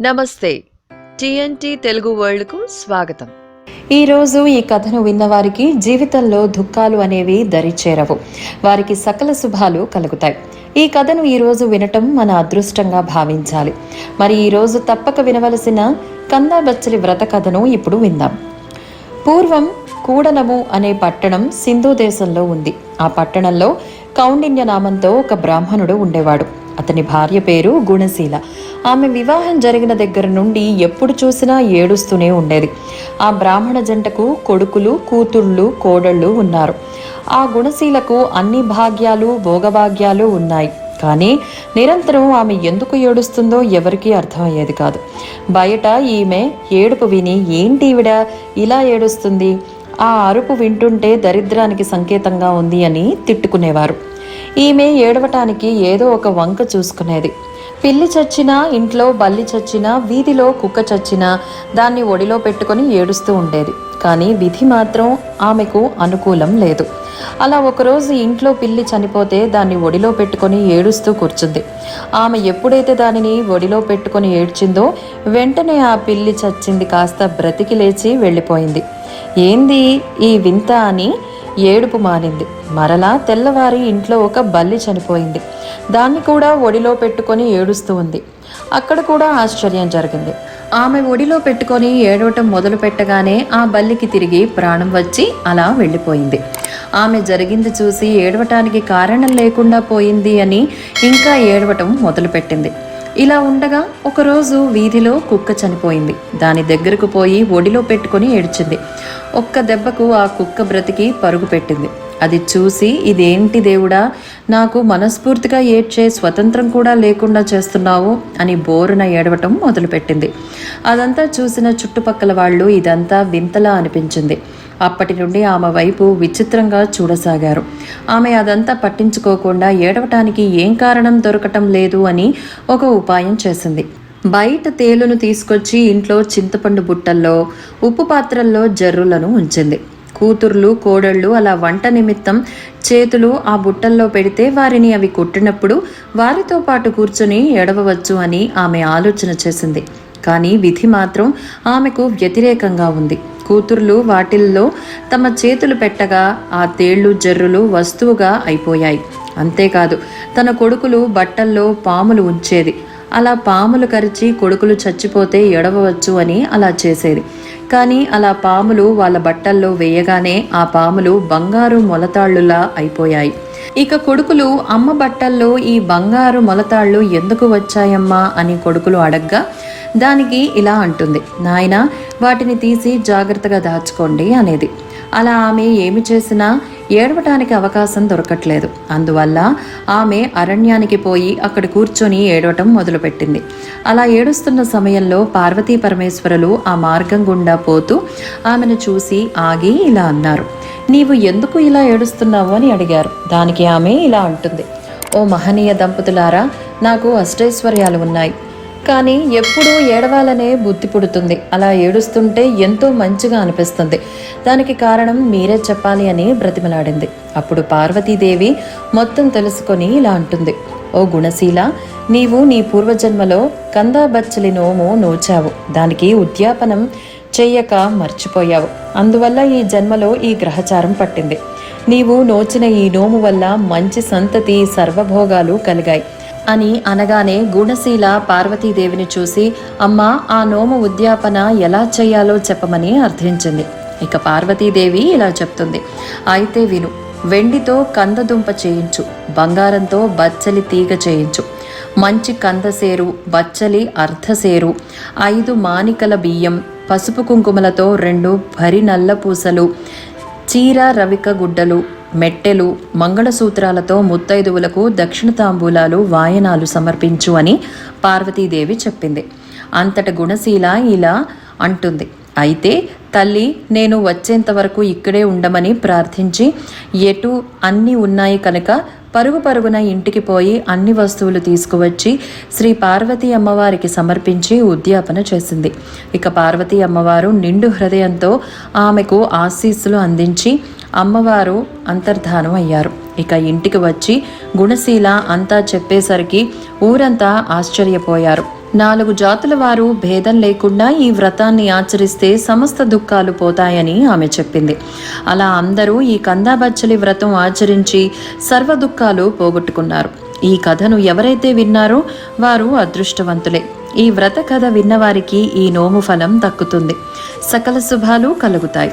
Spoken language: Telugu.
నమస్తే. టీఎన్టీ తెలుగు వరల్డ్కు స్వాగతం. ఈరోజు ఈ కథను విన్నవారికి జీవితంలో దుఃఖాలు అనేవి దరిచేరవు వారికి సకల శుభాలు కలుగుతాయి. ఈ కథను ఈరోజు వినటం మన అదృష్టంగా భావించాలి. మరి ఈరోజు తప్పక వినవలసిన కందాబచ్చలి వ్రత కథను ఇప్పుడు విందాం. పూర్వం కూడలము అనే పట్టణం సింధు దేశంలో ఉంది. ఆ పట్టణంలో కౌండిన్య నామంతో ఒక బ్రాహ్మణుడు ఉండేవాడు. అతని భార్య పేరు గుణశీల. ఆమె వివాహం జరిగిన దగ్గర నుండి ఎప్పుడు చూసినా ఏడుస్తూనే ఉండేది. ఆ బ్రాహ్మణ జంటకు కొడుకులు కూతుళ్ళు కోడళ్ళు ఉన్నారు. ఆ గుణశీలకు అన్ని భాగ్యాలు భోగభాగ్యాలు ఉన్నాయి. కానీ నిరంతరం ఆమె ఎందుకు ఏడుస్తుందో ఎవరికీ అర్థమయ్యేది కాదు. బయట ఈమె ఏడుపు విని ఏంటి ఈవిడ? ఇలా ఏడుస్తుంది? ఆ అరుపు వింటుంటే దరిద్రానికి సంకేతంగా ఉంది అని తిట్టుకునేవారు. ఈమె ఏడవటానికి ఏదో ఒక వంక చూసుకునేది. పిల్లి చచ్చినా ఇంట్లో బల్లి చచ్చినా వీధిలో కుక్క చచ్చినా దాన్ని ఒడిలో పెట్టుకొని ఏడుస్తూ ఉండేది. కానీ విధి మాత్రం ఆమెకు అనుకూలం లేదు. అలా ఒకరోజు ఇంట్లో పిల్లి చనిపోతే దాన్ని ఒడిలో పెట్టుకొని ఏడుస్తూ కూర్చుంది. ఆమె ఎప్పుడైతే దానిని ఒడిలో పెట్టుకొని ఏడ్చిందో వెంటనే ఆ పిల్లి చచ్చింది కాస్త బ్రతికి లేచి వెళ్ళిపోయింది. ఏంది ఈ వింత అని ఏడుపు మానింది మరలా తెల్లవారి ఇంట్లో ఒక బల్లి చనిపోయింది. దాన్ని కూడా ఒడిలో పెట్టుకొని ఏడుస్తూ ఉంది. అక్కడ కూడా ఆశ్చర్యం జరిగింది. ఆమె ఒడిలో పెట్టుకొని ఏడవటం మొదలు పెట్టగానే ఆ బల్లికి తిరిగి ప్రాణం వచ్చి అలా వెళ్ళిపోయింది. ఆమె జరిగింది చూసి ఏడవటానికి కారణం లేకుండా పోయింది అని ఇంకా ఏడవటం మొదలుపెట్టింది. ఇలా ఉండగా ఒకరోజు వీధిలో కుక్క చనిపోయింది. దాని దగ్గరకు పోయి ఒడిలో పెట్టుకొని ఏడ్చింది. ఒక్క దెబ్బకు ఆ కుక్క బ్రతికి పరుగు పెట్టింది. అది చూసి ఇదేంటి దేవుడా నాకు మనస్ఫూర్తిగా ఏడ్చే స్వతంత్రం కూడా లేకుండా చేస్తున్నావు అని బోరున ఏడవటం మొదలుపెట్టింది. అదంతా చూసిన చుట్టుపక్కల వాళ్ళు ఇదంతా వింతలా అనిపించింది. అప్పటి నుండి ఆమె వైపు విచిత్రంగా చూడసాగారు. ఆమె అదంతా పట్టించుకోకుండా ఏడవటానికి ఏం కారణం దొరకటం లేదు అని ఒక ఉపాయం చేసింది. బయట తేలును తీసుకొచ్చి ఇంట్లో చింతపండు బుట్టల్లో ఉప్పు పాత్రల్లో జర్రులను ఉంచింది. కూతుర్లు కోడళ్ళు అలా వంట నిమిత్తం చేతులు ఆ బుట్టల్లో పెడితే వారిని అవి కొట్టినప్పుడు వారితో పాటు కూర్చొని ఎడవవచ్చు అని ఆమె ఆలోచన చేసింది. కానీ విధి మాత్రం ఆమెకు వ్యతిరేకంగా ఉంది. కూతుర్లు వాటిల్లో తమ చేతులు పెట్టగా ఆ తేళ్ళు జర్రులు వస్తువుగా అయిపోయాయి. అంతేకాదు తన కొడుకులు బట్టల్లో పాములు ఉంచేది. అలా పాములు కరిచి కొడుకులు చచ్చిపోతే ఎడవవచ్చు అని అలా చేసేది. కానీ అలా పాములు వాళ్ళ బట్టల్లో వేయగానే ఆ పాములు బంగారు మొలతాళ్ళులా అయిపోయాయి. ఇక కొడుకులు అమ్మ బట్టల్లో ఈ బంగారు మొలతాళ్ళు ఎందుకు వచ్చాయమ్మా? అని కొడుకులు అడగ్గా దానికి ఇలా అంటుంది నాయనా వాటిని తీసి జాగ్రత్తగా దాచుకోండి అనేది. అలా ఆమె ఏమి చేసినా ఏడవటానికి అవకాశం దొరకట్లేదు. అందువల్ల ఆమె అరణ్యానికి పోయి అక్కడ కూర్చొని ఏడవటం మొదలుపెట్టింది. అలా ఏడుస్తున్న సమయంలో పార్వతీ పరమేశ్వరులు ఆ మార్గం గుండా పోతూ ఆమెను చూసి ఆగి ఇలా అన్నారు. నీవు ఎందుకు ఇలా ఏడుస్తున్నావు? అని అడిగారు. దానికి ఆమె ఇలా అంటుంది. ఓ మహనీయ దంపతులారా నాకు అష్టైశ్వర్యాలు ఉన్నాయి. కానీ ఎప్పుడూ ఏడవాలనే బుద్ధి పుడుతుంది. అలా ఏడుస్తుంటే ఎంతో మంచిగా అనిపిస్తుంది. దానికి కారణం మీరే చెప్పాలి అని బ్రతిమలాడింది. అప్పుడు పార్వతీదేవి మొత్తం తెలుసుకొని ఇలా అంటుంది. ఓ గుణశీల నీవు నీ పూర్వజన్మలో కందాబచ్చలి నోము నోచావు. దానికి ఉద్యాపనం చెయ్యక మర్చిపోయావు. అందువల్ల ఈ జన్మలో ఈ గ్రహచారం పట్టింది. నీవు నోచిన ఈ నోము వల్ల మంచి సంతతి సర్వభోగాలు కలిగాయి. అని అనగానే గుణశీల పార్వతీదేవిని చూసి అమ్మ ఆ నోము ఉద్యాపన ఎలా చేయాలో చెప్పమని అర్థించింది. ఇక పార్వతీదేవి ఇలా చెప్తుంది. అయితే విను వెండితో కందదుంప చేయించు బంగారంతో బచ్చలి తీగ చేయించు మంచి కందసేరు బచ్చలి అర్ధసేరు ఐదు మానికల బియ్యం పసుపు కుంకుమలతో రెండు భరి నల్ల పూసలు చీర రవిక గుడ్డలు మెట్టెలు మంగళసూత్రాలతో ముత్తైదువులకు దక్షిణ తాంబూలాలు వాయనాలు సమర్పించు అని పార్వతీదేవి చెప్పింది. అంతట గుణశీల ఇలా అంటుంది. అయితే తల్లి నేను వచ్చేంత వరకు ఇక్కడే ఉండమని ప్రార్థించి ఎటు అన్నీ ఉన్నాయి కనుక పరుగు పరుగున ఇంటికి పోయి అన్ని వస్తువులు తీసుకువచ్చి శ్రీ పార్వతీ అమ్మవారికి సమర్పించి ఉద్యాపన చేసింది. ఇక పార్వతీ అమ్మవారు నిండు హృదయంతో ఆమెకు ఆశీస్సులు అందించి అమ్మవారు అంతర్ధానం అయ్యారు. ఇక ఇంటికి వచ్చి గుణశీల అంతా చెప్పేసరికి ఊరంతా ఆశ్చర్యపోయారు. నాలుగు జాతుల వారు భేదం లేకుండా ఈ వ్రతాన్ని ఆచరిస్తే సమస్త దుఃఖాలు పోతాయని ఆమె చెప్పింది. అలా అందరూ ఈ కందాబచ్చలి వ్రతం ఆచరించి సర్వ దుఃఖాలు పోగొట్టుకున్నారు. ఈ కథను ఎవరైతే విన్నారో వారు అదృష్టవంతులే. ఈ వ్రత కథ విన్నవారికి ఈ నోము ఫలం దక్కుతుంది. సకల శుభాలు కలుగుతాయి.